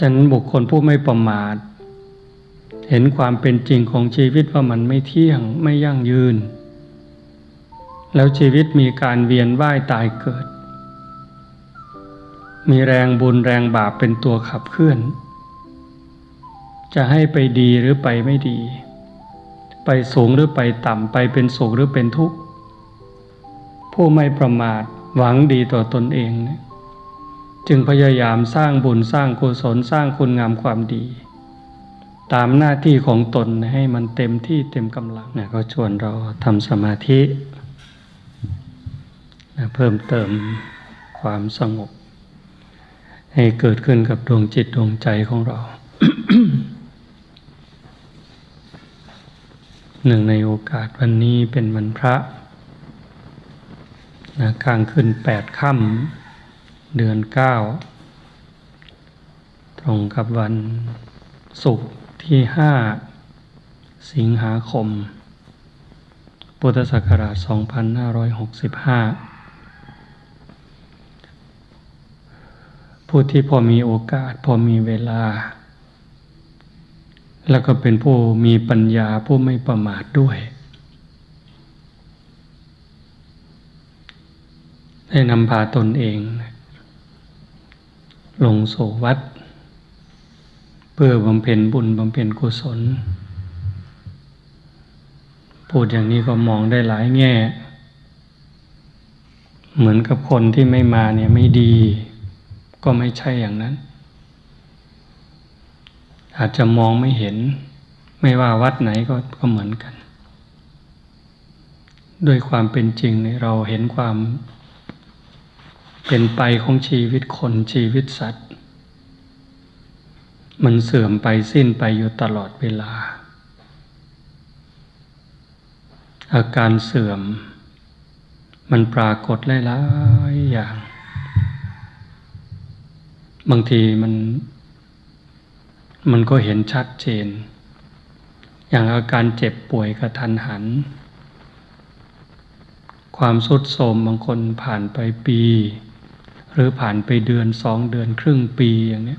ฉะนั้นบุคคลผู้ไม่ประมาท เห็นความเป็นจริงของชีวิตว่ามันไม่เที่ยงไม่ยั่งยืน แล้วชีวิตมีการเวียนว่ายตายเกิด มีแรงบุญแรงบาปเป็นตัวขับเคลื่อน จะให้ไปดีหรือไปไม่ดี ไปสูงหรือไปต่ำไปเป็นสุขหรือเป็นทุกข์ ผู้ไม่ประมาทหวังดีต่อตนเองนะ จึงพยายามสร้างบุญสร้างกุศลสร้างคุณงามความดี ตามหน้าที่ของตนให้มันเต็มที่เต็มกำลังนะก็ชวนเราทำสมาธินะเพิ่มเติมความสงบ ให้เกิดขึ้นกับดวงจิตดวงใจของเรา หนึ่งในโอกาสวันนี้เป็นวันพระนะกลางขึ้นแปดค่ำ เดือนเก้าตรงกับวันศุกร์ที่ห้าสิงหาคม พุทธศักราช 2565 ผู้ที่พอมีโอกาสพอมีเวลา แล้วก็เป็นผู้มีปัญญาผู้ไม่ประมาทด้วย ได้นำพาตนเอง ลงสู่วัด เพื่อบำเพ็ญบุญบำเพ็ญกุศล พูดอย่างนี้ก็มองได้หลายแง่ เหมือนกับคนที่ไม่มาเนี่ยไม่ดี ก็ไม่ใช่อย่างนั้น อาจจะมองไม่เห็น ไม่ว่าวัดไหนก็ก็เหมือนกัน ด้วยความเป็นจริงเนี่ยเราเห็นความ เป็นไปของชีวิตคนชีวิตสัตว์ มันเสื่อมไปสิ้นไปอยู่ตลอดเวลา อาการเสื่อม มันปรากฏหลายๆอย่าง บางทีมัน มันก็เห็นชัดเจน อย่างอาการเจ็บป่วยกระทันหันความสุดโทมบางคนผ่านไปปี รือผ่านไปเดือนสองเดือนครึ่งปีอย่างนี้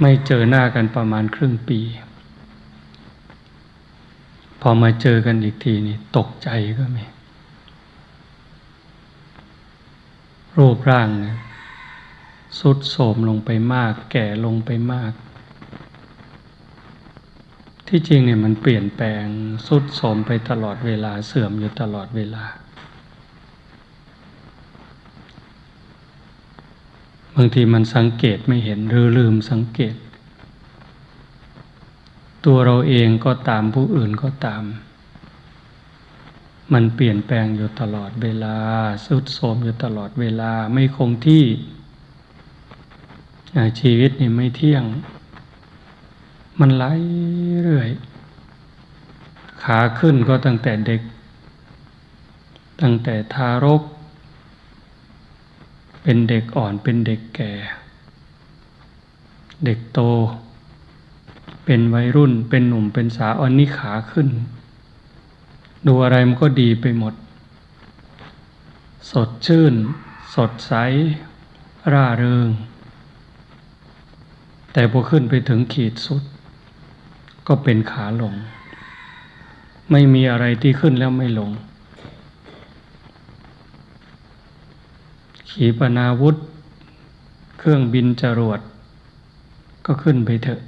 ไม่เจอหน้ากันประมาณครึ่งปี พอมาเจอกันอีกทีนี่ตกใจก็มีรูปร่างเนี่ยสุดโสมลงไปมาก แก่ลงไปมาก ที่จริงเนี่ยมันเปลี่ยนแปลงสุดโสมไปตลอดเวลาเสื่อมอยู่ตลอดเวลา บางทีมันสังเกตไม่เห็นหรือลืมสังเกต ตัวเราเองก็ตามผู้อื่นก็ตาม มันเปลี่ยนแปลงอยู่ตลอดเวลาสุดโทมอยู่ตลอดเวลาไม่คงที่ชีวิตนี่ไม่เที่ยง มันไหลเรื่อย ขาขึ้นก็ตั้งแต่เด็ก ตั้งแต่ทารก เป็นเด็กอ่อนเป็นเด็กแก่ เด็กโต เป็นวัยรุ่นเป็นหนุ่มเป็นสาวอันนี้ขาขึ้น ดูอะไรมันก็ดีไปหมด สดชื่น สดใส ร่าเริง แต่พอขึ้นไปถึงขีดสุด ก็เป็นขาลง ไม่มีอะไรที่ขึ้นแล้วไม่ลง ขีปนาวุธ เครื่องบินจรวด ก็ขึ้นไปเถอะ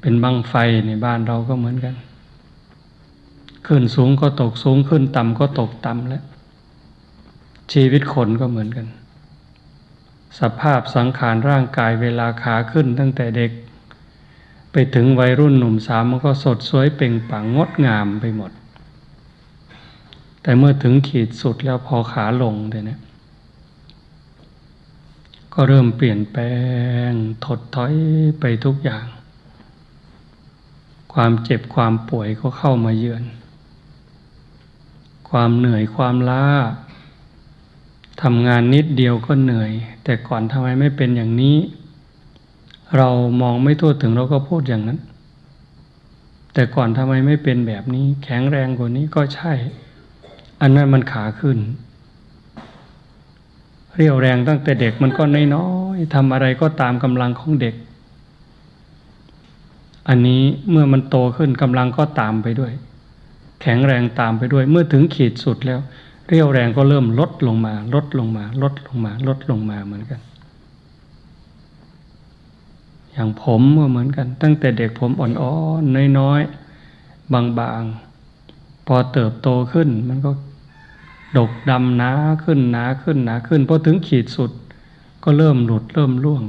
เป็นบังไฟในบ้านเราก็เหมือนกัน ขึ้นสูงก็ตกสูงขึ้นต่ำก็ตกต่ำแล้ว ชีวิตคนก็เหมือนกัน สภาพสังขารร่างกายเวลาขาขึ้นตั้งแต่เด็ก ไปถึงวัยรุ่นหนุ่มสาวมันก็สดสวยเปล่งปลั่งงดงามไปหมดแต่เมื่อถึงขีดสุดแล้วพอขาลงเนี่ย ก็เริ่มเปลี่ยนแปลงถดถอยไปทุกอย่าง ความเจ็บความป่วยก็เข้ามาเยือน ความเหนื่อยความล้าทำงานนิดเดียวก็เหนื่อย แต่ก่อนทำไมไม่เป็นอย่างนี้ เรามองไม่ทั่วถึงเราก็พูดอย่างนั้น แต่ก่อนทำไมไม่เป็นแบบนี้ แข็งแรงกว่านี้ก็ใช่ อันนั้นมันขาขึ้น เรียวแรงตั้งแต่เด็กมันก็น้อยๆทำอะไรก็ตามกำลังของเด็ก อันนี้เมื่อมันโตขึ้นกำลังก็ตามไปด้วย แข็งแรงตามไปด้วย เมื่อถึงขีดสุดแล้ว เรียวแรงก็เริ่มลดลงมา ลดลงมา ลดลงมา ลดลงมาเหมือนกัน อย่างผมก็เหมือนกัน ตั้งแต่เด็กผมอ่อนๆน้อยๆบางๆพอเติบโตขึ้นมันก็ ดกดำหนาขึ้นหนาขึ้นหนาขึ้นพอถึงขีดสุด ก็เริ่มหลุดเริ่มร่วง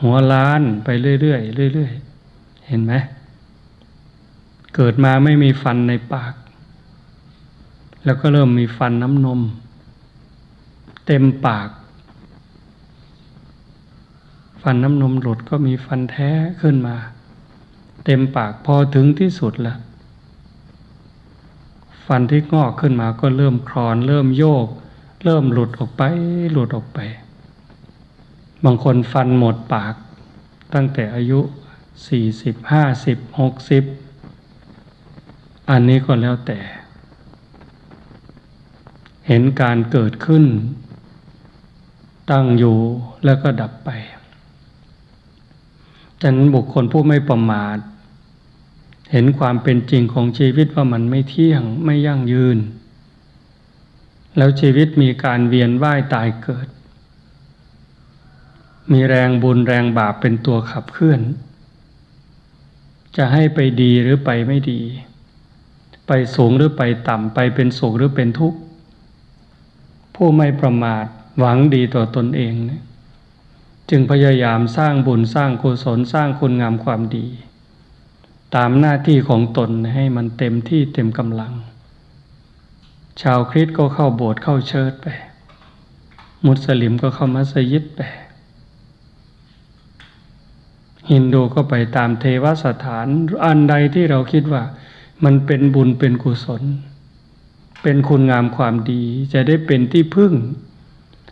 หัวล้านไปเรื่อยๆเรื่อยๆเห็นไหมเกิดมาไม่มีฟันในปาก แล้วก็เริ่มมีฟันน้ำนม เต็มปาก ฟันน้ำนมหลุดก็มีฟันแท้ขึ้นมา เต็มปากพอถึงที่สุดแล้ว ฟันที่งอกขึ้นมาก็เริ่มคลอน เริ่มโยก เริ่มหลุดออกไป หลุดออกไป บางคนฟันหมดปาก ตั้งแต่อายุสี่สิบห้าสิบหกสิบอันนี้ก็แล้วแต่ เห็นการเกิดขึ้น ตั้งอยู่แล้วก็ดับไปฉะนั้นบุคคลผู้ไม่ประมาท เห็นความเป็นจริงของชีวิตว่ามันไม่เที่ยงไม่ยั่งยืน แล้วชีวิตมีการเวียนว่ายตายเกิด มีแรงบุญแรงบาปเป็นตัวขับเคลื่อน จะให้ไปดีหรือไปไม่ดี ไปสูงหรือไปต่ำไปเป็นสุขหรือเป็นทุกข์ ผู้ไม่ประมาทหวังดีต่อตนเองเนี่ยจึงพยายามสร้างบุญสร้างกุศลสร้างคุณงามความดี ตามหน้าที่ของตนให้มันเต็มที่เต็มกำลัง ชาวคริสต์ก็เข้าโบสถ์เข้าเชิดไป มุสลิมก็เข้ามัสยิดไป ฮินดูก็ไปตามเทวสถานอันใดที่เราคิดว่า มันเป็นบุญเป็นกุศล เป็นคุณงามความดีจะได้เป็นที่พึ่ง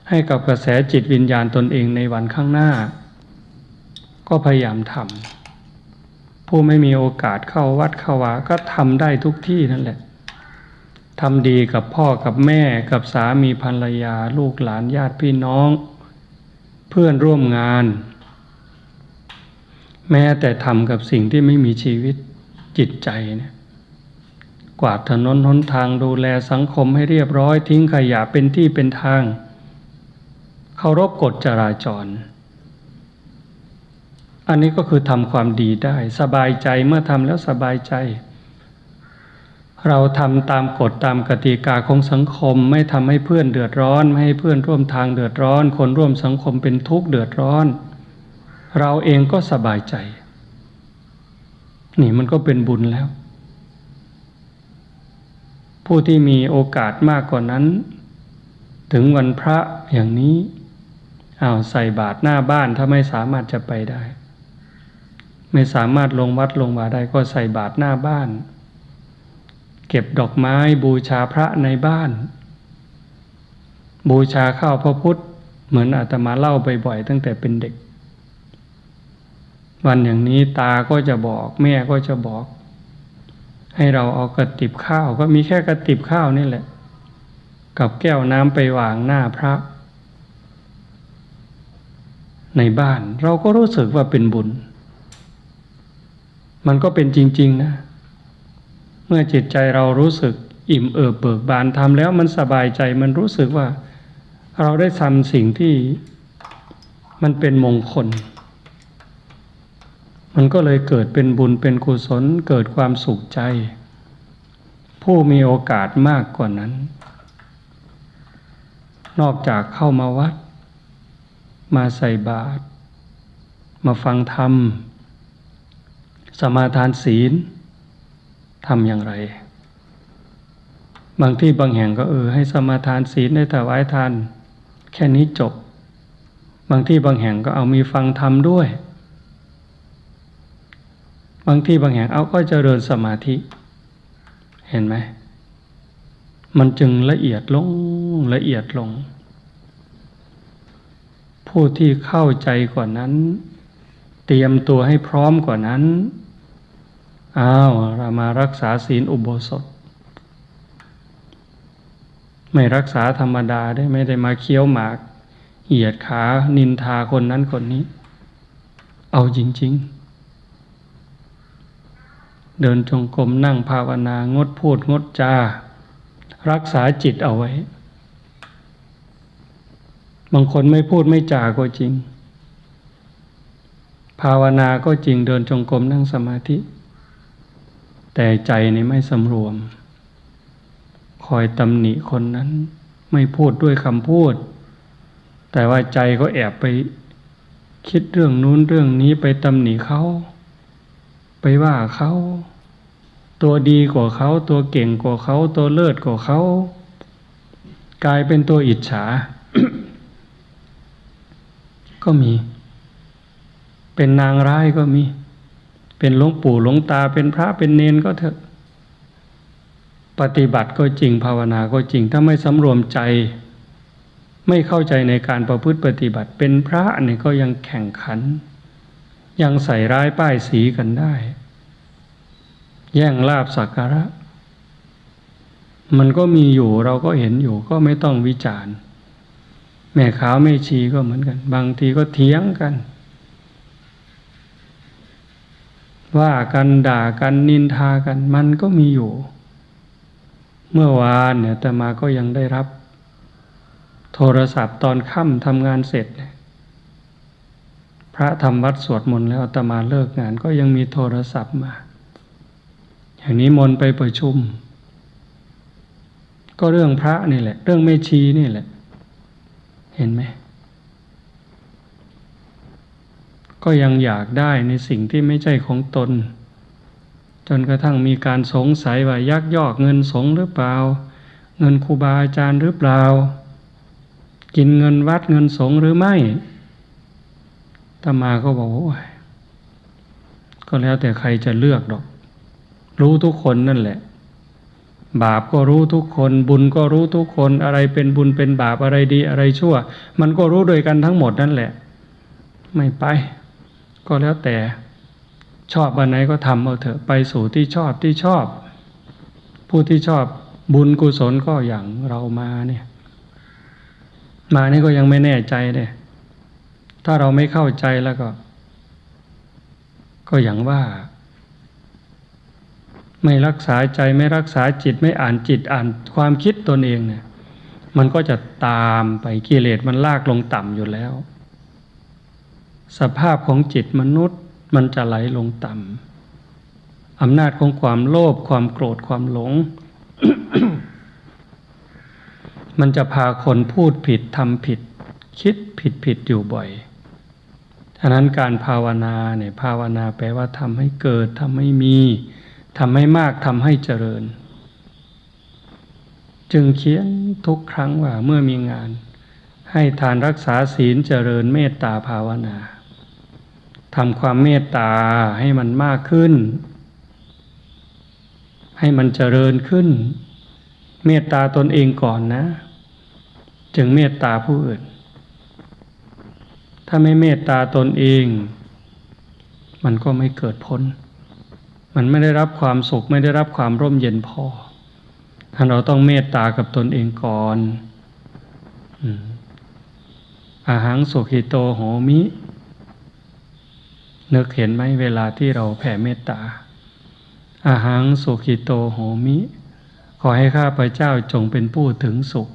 ให้กับกระแสจิตวิญญาณตนเองในวันข้างหน้า ก็พยายามทำ ผู้ไม่มีโอกาสเข้าวัดเข้าวาก็ทำได้ทุกที่นั่นแหละทำดีกับพ่อกับแม่กับสามีภรรยาลูกหลานญาติพี่น้อง เพื่อนร่วมงาน แม้แต่ทำกับสิ่งที่ไม่มีชีวิตจิตใจเนี่ยกวาดถนนหนทางดูแลสังคมให้เรียบร้อยทิ้งขยะเป็นที่เป็นทางเคารพกฎจราจร อันนี้ก็คือทำความดีได้ สบายใจเมื่อทำแล้วสบายใจ เราทำตามกฎตามกติกาของสังคม ไม่ทำให้เพื่อนเดือดร้อน ไม่ให้เพื่อนร่วมทางเดือดร้อน คนร่วมสังคมเป็นทุกข์เดือดร้อน เราเองก็สบายใจ นี่มันก็เป็นบุญแล้ว ผู้ที่มีโอกาสมากกว่านั้น ถึงวันพระอย่างนี้อาใส่บาตรหน้าบ้านถ้าไม่สามารถจะไปได้ ไม่สามารถลงวัดลงวาได้ก็ใส่บาตรหน้าบ้าน เก็บดอกไม้บูชาพระในบ้าน บูชาข้าวพระพุทธ เหมือนอาตมาเล่าบ่อยๆตั้งแต่เป็นเด็ก วันอย่างนี้ตาก็จะบอกแม่ก็จะบอก ให้เราเอากระติบข้าวก็มีแค่กระติบข้าวนี่แหละ กับแก้วน้ำไปวางหน้าพระ ในบ้านเราก็รู้สึกว่าเป็นบุญ มันก็เป็นจริง ๆ นะ เมื่อจิตใจเรารู้สึกอิ่มเอิบเบิกบานทำแล้วมันสบายใจมันรู้สึกว่า เราได้ทำสิ่งที่มันเป็นมงคล มันก็เลยเกิดเป็นบุญเป็นกุศลเกิดความสุขใจ ผู้มีโอกาสมากกว่านั้น นอกจากเข้ามาวัด มาใส่บาตรมาฟังธรรม สมาทานศีลทำอย่างไร บางที่บางแห่งก็เออให้สมาทานศีลได้ถวายทาน แค่นี้จบ บางที่บางแห่งก็เอามีฟังธรรมด้วย บางที่บางแห่งเอาก็จเจริญสมาธิ เห็นไหมมันจึงละเอียดลงละเอียดลง ผู้ที่เข้าใจกว่านั้น เตรียมตัวให้พร้อมกว่านั้น อ้าวเรามารักษาศีลอุโบสถ ไม่รักษาธรรมดาได้ไม่ได้มาเคี้ยวหมาก เหยียดขานินทาคนนั้นคนนี้ เอาจริง ๆ เดินจงกรมนั่งภาวนางดพูดงดจา รักษาจิตเอาไว้ บางคนไม่พูดไม่จาก็จริง ภาวนาก็จริงเดินจงกรมนั่งสมาธิ แต่ใจนี่ไม่สำรวม คอยตำหนิคนนั้น ไม่พูดด้วยคำพูด แต่ว่าใจก็แอบไป คิดเรื่องนู้นเรื่องนี้ไปตำหนิเขา ไปว่าเขา ตัวดีกว่าเขา ตัวเก่งกว่าเขา ตัวเลิศกว่าเขา กลายเป็นตัวอิจฉา ก็มี เป็นนางร้ายก็มี เป็นหลวงปู่หลวงตาเป็นพระเป็นเนนก็เถอะ ปฏิบัติก็จริงภาวนาก็จริง ถ้าไม่สำรวมใจ ไม่เข้าใจในการประพฤติปฏิบัติ เป็นพระเนี่ยก็ยังแข่งขัน ยังใส่ร้ายป้ายสีกันได้ แย่งลาบสักการะ มันก็มีอยู่เราก็เห็นอยู่ก็ไม่ต้องวิจารณ์ แม่ขาวแม่ชีก็เหมือนกัน บางทีก็เถียงกัน ว่ากันด่ากันนินทากันมันก็มีอยู่ เมื่อวานเนี่ยแต่มาก็ยังได้รับ โทรศัพท์ตอนค่ำทำงานเสร็จ พระทำวัดสวดมนต์แล้วตมาเลิกงานก็ยังมีโทรศัพท์มา อย่างนี้มนต์ไปประชุม ก็เรื่องพระนี่แหละ เรื่องแม่ชีนี่แหละ เห็นไหม ก็ยังอยากได้ในสิ่งที่ไม่ใช่ของตน จนกระทั่งมีการสงสัยว่ายักยอกเงินสงหรือเปล่า เงินครูบาอาจารย์หรือเปล่า กินเงินวัดเงินสงหรือไม่ตมาก็บอกว่าก็แล้วแต่ใครจะเลือกดอก รู้ทุกคนนั่นแหละ บาปก็รู้ทุกคน บุญก็รู้ทุกคนอะไรเป็นบุญเป็นบาปอะไรดีอะไรชั่ว มันก็รู้โดยกันทั้งหมดนั่นแหละ ไม่ไป ก็แล้วแต่ชอบอันไหนก็ทำเอาเถอะไปสู่ที่ชอบที่ชอบ ผู้ที่ชอบบุญกุศลก็อย่างเรามาเนี่ยมานี่ก็ยังไม่แน่ใจเลยถ้าเราไม่เข้าใจแล้วก็ ก็อย่างว่า ไม่รักษาใจไม่รักษาจิตไม่อ่านจิตอ่านความคิดตนเองเนี่ย มันก็จะตามไปกิเลสมันลากลงต่ำอยู่แล้ว สภาพของจิตมนุษย์มันจะไหลลงต่ำอำนาจของความโลภความโกรธความหลง มันจะพาคนพูดผิดทำผิด คิดผิดผิดอยู่บ่อยฉะนั้นการภาวนาเนี่ยภาวนาแปลว่าทำให้เกิดทำให้มีทำให้มากทำให้เจริญ จึงเขียนทุกครั้งว่าเมื่อมีงาน ให้ทานรักษาศีลเจริญเมตตาภาวนา ทำความเมตตาให้มันมากขึ้น ให้มันเจริญขึ้น เมตตาตนเองก่อนนะ จึงเมตตาผู้อื่น ถ้าไม่เมตตาตนเอง มันก็ไม่เกิดผลมันไม่ได้รับความสุขไม่ได้รับความร่มเย็นพอท่านเราต้องเมตตากับตนเองก่อนอาหังสุขิโตโหมิ นึกเห็นไหมเวลาที่เราแผ่เมตตา อาหังสุขิโตโหมิ ขอให้ข้าพเจ้าจงเป็นผู้ถึงสุข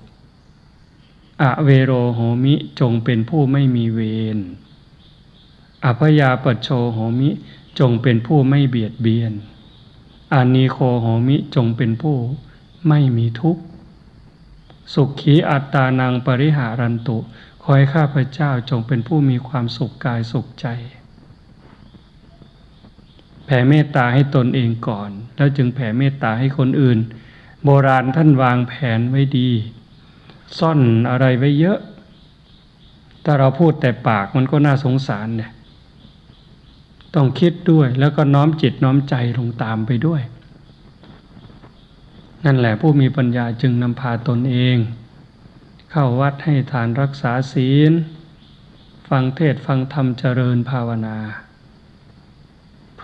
อเวโรโหมิจงเป็นผู้ไม่มีเวร อภยาปโชโหมิจงเป็นผู้ไม่เบียดเบียน อานีโคโหมิจงเป็นผู้ไม่มีทุกข์ สุขีอัตตานังปริหารันตุ ขอให้ข้าพเจ้าจงเป็นผู้มีความสุขกายสุขใจ แผ่เมตตาให้ตนเองก่อน แล้วจึงแผ่เมตตาให้คนอื่น โบราณท่านวางแผนไว้ดี ซ่อนอะไรไว้เยอะ ถ้าเราพูดแต่ปากมันก็น่าสงสารเนี่ยต้องคิดด้วยแล้วก็น้อมจิตน้อมใจลงตามไปด้วย นั่นแหละผู้มีปัญญาจึงนำพาตนเอง เข้าวัดให้ทานรักษาศีล ฟังเทศฟังธรรมเจริญภาวนา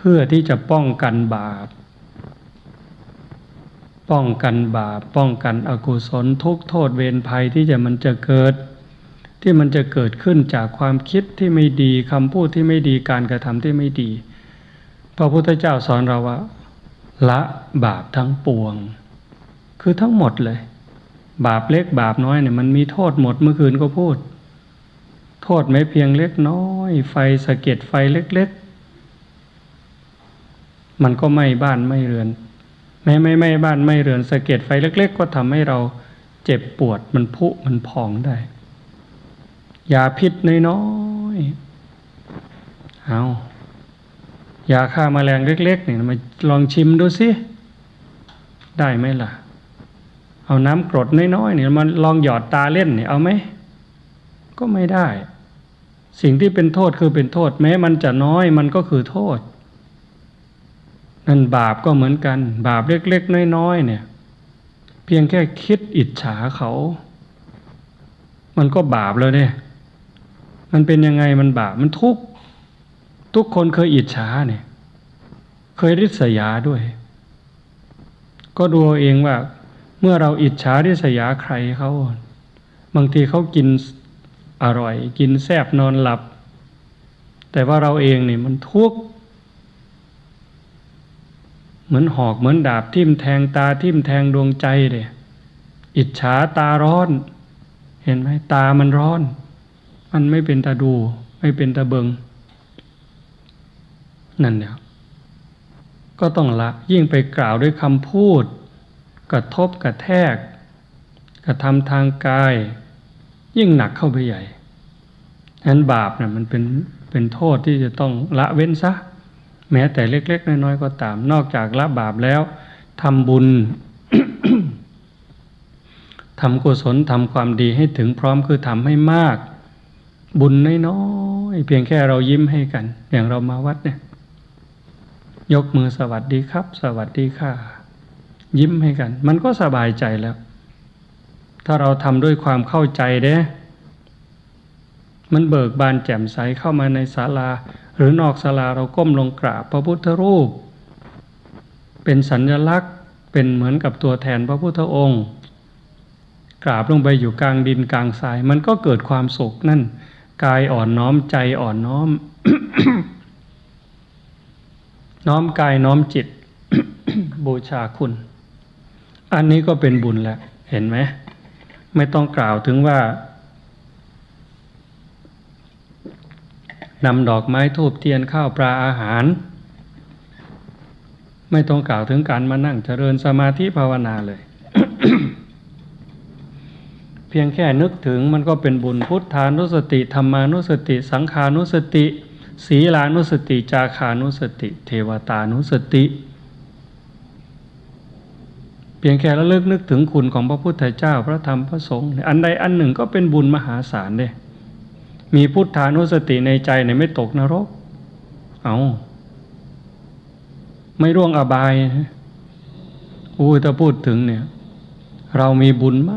พื่อที่จะป้องกันบาป ป้องกันบาป ป้องกันอกุศลทุกโทษเวรภัยที่จะมันจะเกิด ที่มันจะเกิดขึ้นจากความคิดที่ไม่ดีคำพูดที่ไม่ดีการกระทำที่ไม่ดี พระพุทธเจ้าสอนเราว่า ละบาปทั้งปวง คือทั้งหมดเลย บาปเล็กบาปน้อยเนี่ยมันมีโทษหมดเมื่อคืนก็พูด โทษไม่เพียงเล็กน้อย ไฟสะเก็ดไฟเล็กๆ มันก็ไม้บ้านไม้เรือน แม้ไม่ไม้บ้านไม้เรือนสะเก็ดไฟเล็ก ๆ ก็ทำให้เราเจ็บปวดมันพุมันพองได้ยาพิษน้อยๆเอายาฆ่ามาแมลงเล็ก ๆ เนี่ยมาลองชิมดูสิได้ไหมล่ะ เอาน้ำกรดน้อยๆเนี่ยมาลองหยอดตาเล่นเนี่ยเอาไหมก็ไม่ได้ สิ่งที่เป็นโทษคือเป็นโทษ แม้มันจะน้อยมันก็คือโทษ นั่นบาปก็เหมือนกัน บาปเล็กๆน้อยๆเนี่ย เพียงแค่คิดอิจฉาเขา มันก็บาปแล้วเนี่ย มันเป็นยังไงมันบาปมันทุกทุกคนเคยอิจฉาเนี่ย เคยริษยาด้วย ก็ดูเองว่า เมื่อเราอิจฉาริษยาใครเขาบางทีเขากินอร่อย กินแซบนอนหลับ แต่ว่าเราเองเนี่ยมันทุกข์ เหมือนหอกเหมือนดาบทิ่มแทงตาทิ่มแทงดวงใจเลยอิจฉาตาร้อน เห็นไหมตามันร้อน มันไม่เป็นตาดู ไม่เป็นตาเบิง นั่นเนี่ยก็ต้องละยิ่งไปกล่าวด้วยคำพูด กระทบกระแทก กระทำทางกาย ยิ่งหนักเข้าไปใหญ่นั้นบาปเนี่ยมันเป็นเป็นโทษที่จะต้องละเว้นซะ แม้แต่เล็ก ๆ น้อยๆก็ตาม นอกจากละบาปแล้วทำบุญทำกุศลทำความดีให้ถึงพร้อมคือทำให้มาก บุญน้อยๆเพียงแค่เรายิ้มให้กัน อย่างเรามาวัดเนี่ย ยกมือสวัสดีครับ สวัสดีค่ะ ยิ้มให้กัน มันก็สบายใจแล้ว ถ้าเราทำด้วยความเข้าใจเด้ มันเบิกบานแจ่มใสเข้ามาในศาลา หรือนอกศาลาเราก้มลงกราบพระพุทธรูป เป็นสัญลักษณ์เป็นเหมือนกับตัวแทนพระพุทธองค์ กราบลงไปอยู่กลางดินกลางทราย มันก็เกิดความสุขนั่น กายอ่อนน้อมใจอ่อนน้อม น้อมกายน้อมจิต บูชาคุณ อันนี้ก็เป็นบุญแหล้วเห็นไหมไม่ต้องกล่าวถึงว่า นำดอกไม้ทูบเทียนข้าวปลาอาหาร ไม่ต้องกล่าวถึงการมานั่งเจริญสมาธิภาวนาเลย เพียงแค่นึกถึงมันก็เป็นบุญพุทธานุสติธรรมานุสติ สังขานุสติศีลานุสติ จาคานุสติ เทวตานุสติ เพียงแค่ระลึกนึกถึงคุณของพระพุทธเจ้าพระธรรมพระสงฆ์อันใดอันหนึ่งก็เป็นบุญมหาศาลเด้ มีพุทธานุสติในใจเนี่ยไม่ตกนรก เอาไม่ร่วงอบายอู้ถ้าพูดถึงเนี่ย เรามีบุญม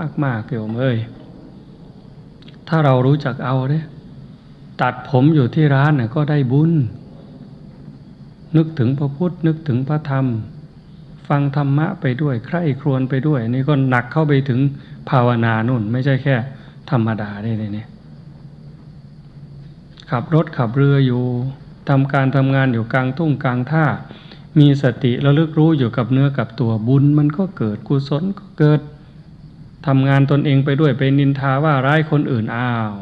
ากมากเกี่ยวเอ้ยถ้าเรารู้จักเอาเนี่ยตัดผมอยู่ที่ร้านน่ะก็ได้บุญ นึกถึงพระพุทธนึกถึงพระธรรม ฟังธรรมะไปด้วย ใคร่ครวญไปด้วย นี่ก็หนักเข้าไปถึงภาวนานุ่น ไม่ใช่แค่ ธรรมดาได้เลยเนี่ย ขับรถขับเรืออยู่ทำการทำงานอยู่กลางทุ่งกลางท่า มีสติระลึกรู้อยู่กับเนื้อกับตัวบุญมันก็เกิดกุศลก็เกิดทำงานตนเองไปด้วยไปนินทาว่าร้ายคนอื่นอ้าว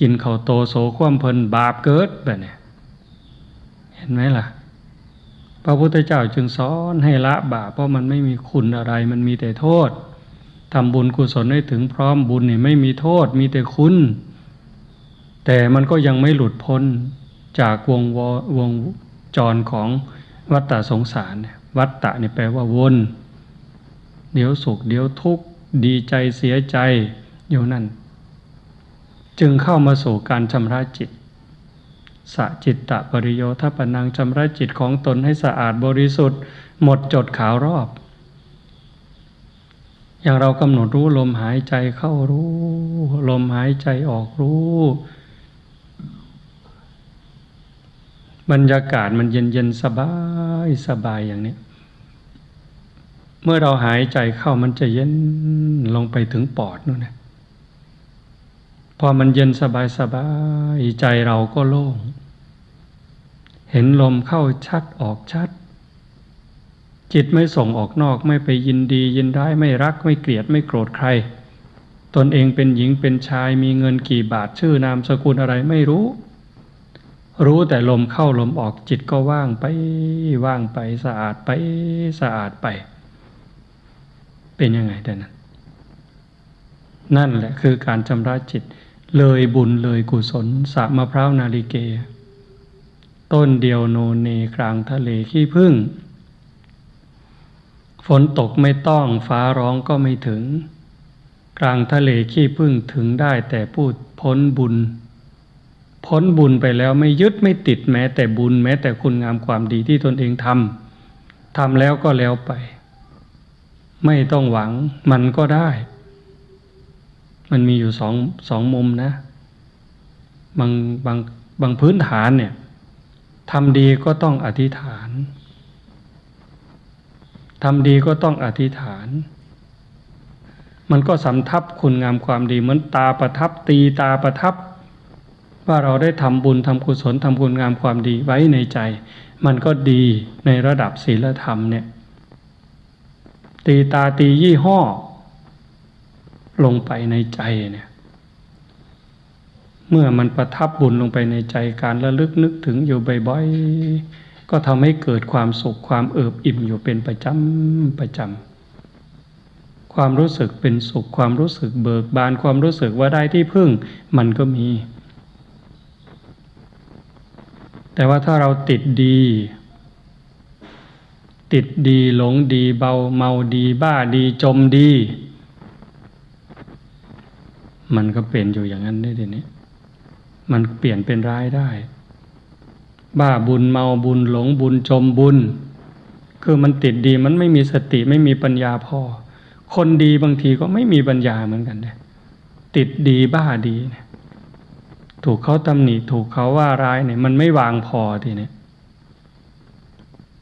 กินเขาโตโสความเพลินบาปเกิดแบบนี้เห็นไหมล่ะ พระพุทธเจ้าจึงสอนให้ละบาปเพราะมันไม่มีคุณอะไรมันมีแต่โทษทำบุญกุศลให้ถึงพร้อมบุญนี่ไม่มีโทษมีแต่คุณ แต่มันก็ยังไม่หลุดพ้นจากวงวงจรของวัฏฏะสงสาร วัฏฏะนี่แปลว่าวน เดี๋ยวสุข เดี๋ยวทุกข์ ดีใจเสียใจอยู่นั่น จึงเข้ามาสู่การชำระจิตสะจิตตะปริโยทปนังชำระจิตของตนให้สะอาดบริสุทธิ์ หมดจดขาวรอบ อย่างเรากำหนดรู้ลมหายใจเข้ารู้ ลมหายใจออกรู้ บรรยากาศมันเย็นเย็นสบายสบายอย่างนี้ เมื่อเราหายใจเข้ามันจะเย็นลงไปถึงปอดนู่นนะพอมันเย็นสบายสบายใจเราก็โล่ง เห็นลมเข้าชัดออกชัด จิตไม่ส่งออกนอกไม่ไปยินดียินร้ายไม่รักไม่เกลียดไม่โกรธใคร ตนเองเป็นหญิงเป็นชายมีเงินกี่บาทชื่อนามสกุลอะไรไม่รู้ รู้แต่ลมเข้าลมออกจิตก็ว่างไปว่างไปสะอาดไปสะอาดไป เป็นยังไงแต่นั้นนั่นแหละคือการชำระจิต เลยบุญเลยกุศลสะมะพร้าวนาลิเก ต้นเดียวโนเนกลางทะเลขี้พึ่ง ฝนตกไม่ต้องฟ้าร้องก็ไม่ถึง กลางทะเลขี้พึ่งถึงได้แต่พูดพ้นบุญ พ้นบุญไปแล้วไม่ยึดไม่ติดแม้แต่บุญแม้แต่คุณงามความดีที่ตนเองทำทำแล้วก็แล้วไป ไม่ต้องหวังมันก็ได้ มันมีอยู่สองสองมุมนะ บางบางบางพื้นฐานเนี่ยทำดีก็ต้องอธิษฐานทำดีก็ต้องอธิษฐาน มันก็สำทับคุณงามความดีเหมือนตาประทับตีตาประทับ ว่าเราได้ทำบุญทำกุศลทำคุณงามความดีไว้ในใจ มันก็ดีในระดับศีลธรรมเนี่ย ตีตาตียี่ห้อ ลงไปในใจเนี่ย เมื่อมันประทับบุญลงไปในใจการระลึกนึกถึงอยู่บ่อยๆก็ทำให้เกิดความสุขความเอิบอิ่มอยู่เป็นประจำประจำความรู้สึกเป็นสุขความรู้สึกเบิกบานความรู้สึกว่าได้ที่พึ่ง มันก็มี แต่ว่าถ้าเราติดดี ติดดีหลงดีเบาเมาดีบ้าดีจมดี มันก็เป็นอยู่อย่างนั้นได้ทีนี้ มันเปลี่ยนเป็นร้ายได้ บ้าบุญเมาบุญหลงบุญจมบุญ คือมันติดดีมันไม่มีสติไม่มีปัญญาพอคนดีบางทีก็ไม่มีปัญญาเหมือนกันเนี่ยติดดีบ้าดีเนี่ย ถูกเขาตำหนิถูกเขาว่าร้ายเนี่ยมันไม่วางพอทีนี้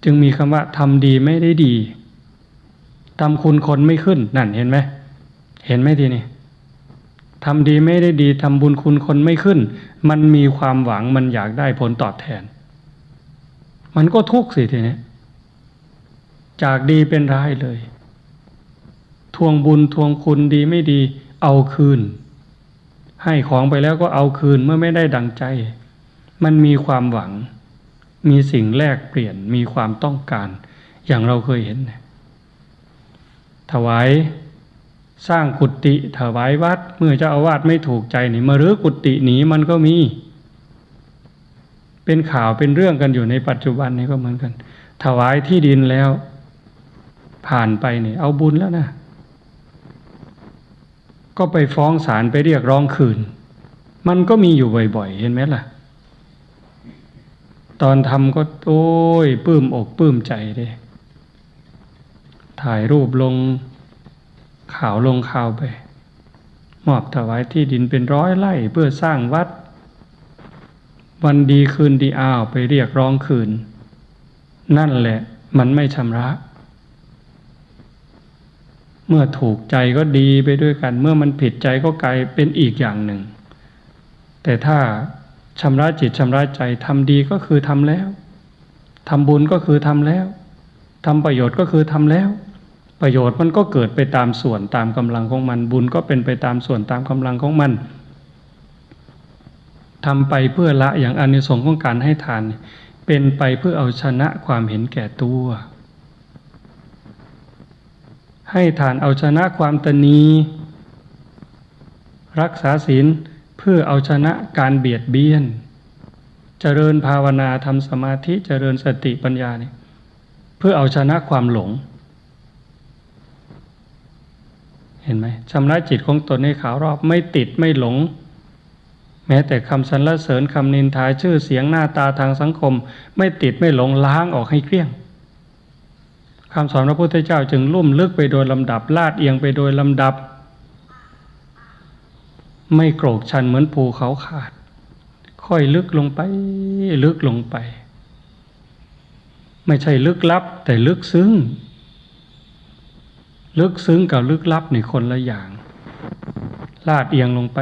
จึงมีคำว่าทำดีไม่ได้ดีทำคุณคนไม่ขึ้นนั่นเห็นไหมเห็นไหมทีนี้ทำดีไม่ได้ดีทำบุญคุณคนไม่ขึ้น มันมีความหวังมันอยากได้ผลตอบแทน มันก็ทุกข์สิทีนี้จากดีเป็นร้ายเลย ทวงบุญทวงคุณดีไม่ดี เอาคืน ให้ของไปแล้วก็เอาคืนเมื่อไม่ได้ดังใจ มันมีความหวัง มีสิ่งแลกเปลี่ยนมีความต้องการ อย่างเราเคยเห็น ถวายสร้างกุฏิถวายวัดเมื่อเจ้าอาวาสไม่ถูกใจนี่มารื้อกุฏิหนีมันก็มี เป็นข่าวเป็นเรื่องกันอยู่ในปัจจุบันนี้ก็เหมือนกัน ถวายที่ดินแล้ว ผ่านไปนี่เอาบุญแล้วนะ ก็ไปฟ้องศาลไปเรียกร้องคืน มันก็มีอยู่บ่อยๆ เห็นไหมล่ะ ตอนทำก็โอ้ยปื้มอกปื้มใจเด้ถ่ายรูปลงข่าวลงข่าวไป มอบถวายที่ดินเป็นร้อยไร่เพื่อสร้างวัด วันดีคืนดีอ้าวไปเรียกร้องคืน นั่นแหละมันไม่ชำระ เมื่อถูกใจก็ดีไปด้วยกัน เมื่อมันผิดใจก็กลายเป็นอีกอย่างหนึ่ง แต่ถ้าชำระจิตชำระใจทำดีก็คือทำแล้วทำบุญก็คือทำแล้วทำประโยชน์ก็คือทำแล้ว ประโยชน์มันก็เกิดไปตามส่วนตามกำลังของมัน บุญก็เป็นไปตามส่วนตามกำลังของมันทำไปเพื่อละอย่างอานิสงส์ของการให้ทาน เป็นไปเพื่อเอาชนะความเห็นแก่ตัว ให้ทานเอาชนะความตนีรักษาศีลเพื่อเอาชนะการเบียดเบียน เจริญภาวนาทำสมาธิเจริญสติปัญญาเนี่ยเพื่อเอาชนะความหลง เห็นไหมชำระจิตของตนให้ขาวรอบไม่ติดไม่หลง แม้แต่คำสรรเสริญคำนินทาชื่อเสียงหน้าตาทางสังคม ไม่ติดไม่หลงล้างออกให้เกลี้ยง คำสอนพระพุทธเจ้าจึงลุ่มลึกไปโดยลำดับลาดเอียงไปโดยลำดับ ไม่โกรกชันเหมือนภูเขาขาด ค่อยลึกลงไปลึกลงไป ไม่ใช่ลึกลับ แต่ลึกซึ้งลึกซึ้งกับลึกลับในคนละอย่าง ลาดเอียงลงไป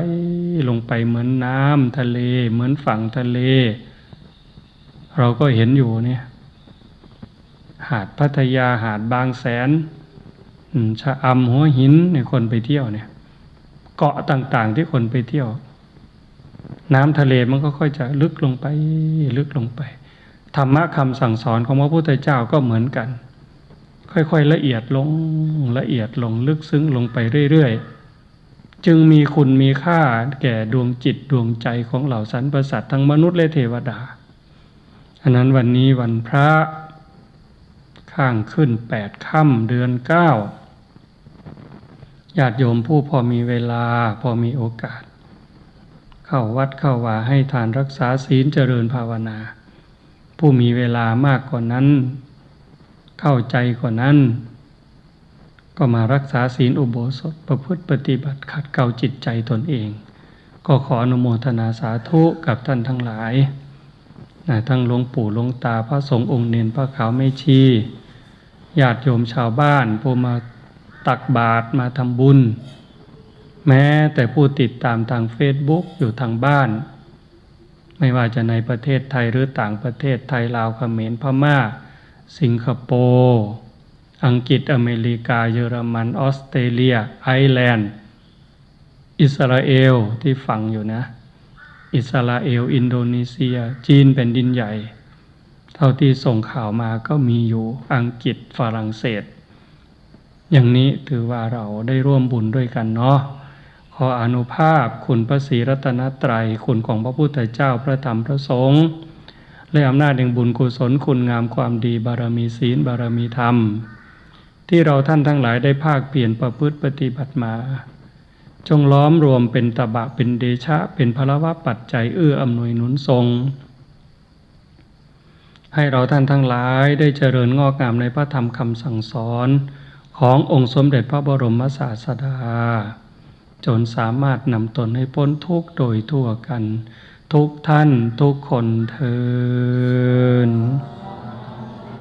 ลงไปเหมือนน้ำทะเล เหมือนฝั่งทะเล เราก็เห็นอยู่เนี่ย หาดพัทยาหาดบางแสนชะอำหัวหินในคนไปเที่ยวเนี่ย เกาะต่างๆที่คนไปเที่ยว น้ำทะเลมันก็ค่อยจะลึกลงไปลึกลงไปธรรมะคำสั่งสอนของพระพุทธเจ้าก็เหมือนกัน ค่อยๆละเอียดลงละเอียดลงลึกซึ้งลงไปเรื่อยๆ จึงมีคุณมีค่าแก่ดวงจิตดวงใจของเหล่าสรรพสัตว์ทั้งมนุษย์และเทวดาอันนั้นวันนี้วันพระ ข้างขึ้นแปดค่ำเดือนเก้าญาติโยมผู้พอมีเวลาพอมีโอกาส เข้าวัดเข้าวาให้ทานรักษาศีลเจริญภาวนา ผู้มีเวลามากกว่านั้น เข้าใจกว่านั้น ก็มารักษาศีลอุโบสถประพฤติปฏิบัติขัดเกลาจิตใจตนเอง ก็ขออนุโมทนาสาธุกับท่านทั้งหลายนะทั้งหลวงปู่หลวงตาพระสงฆ์องค์เนนพระขาวไม่ชี ญาติโยมชาวบ้านผู้มาตักบาตรมาทำบุญ แม้แต่ผู้ติดตามทางเฟซบุ๊กอยู่ทางบ้าน ไม่ว่าจะในประเทศไทยหรือต่างประเทศไทยลาวเขมรพม่า สิงคโปร์อังกฤษอเมริกาเยอรมันออสเตรเลีย ไอร์แลนด์ อิสราเอลที่ฟังอยู่นะ อิสราเอล อินโดนีเซีย จีนเป็นดินใหญ่ เท่าที่ส่งข่าวมาก็มีอยู่อังกฤษฝรั่งเศส อย่างนี้ถือว่าเราได้ร่วมบุญด้วยกันเนาะขออนุภาพคุณพระศรีรัตนตรัยคุณของพระพุทธเจ้าพระธรรมพระสงฆ์และอำนาจแห่งบุญกุศลคุณงามความดีบารมีศีลบารมีธรรม ที่เราท่านทั้งหลายได้ภาคเปลี่ยนประพฤติปฏิบัติมา จงล้อมรวมเป็นตบะเป็นเดชะเป็นพลวะปัจจัยเอื้ออำนวยหนุนทรง ให้เราท่านทั้งหลายได้เจริญงอกงามในพระธรรมคำสั่งสอนขององค์สมเด็จพระบรมศาสดา จนสามารถนำตนให้พ้นทุกข์โดยทั่วกัน ทุกท่านทุกคนเทิน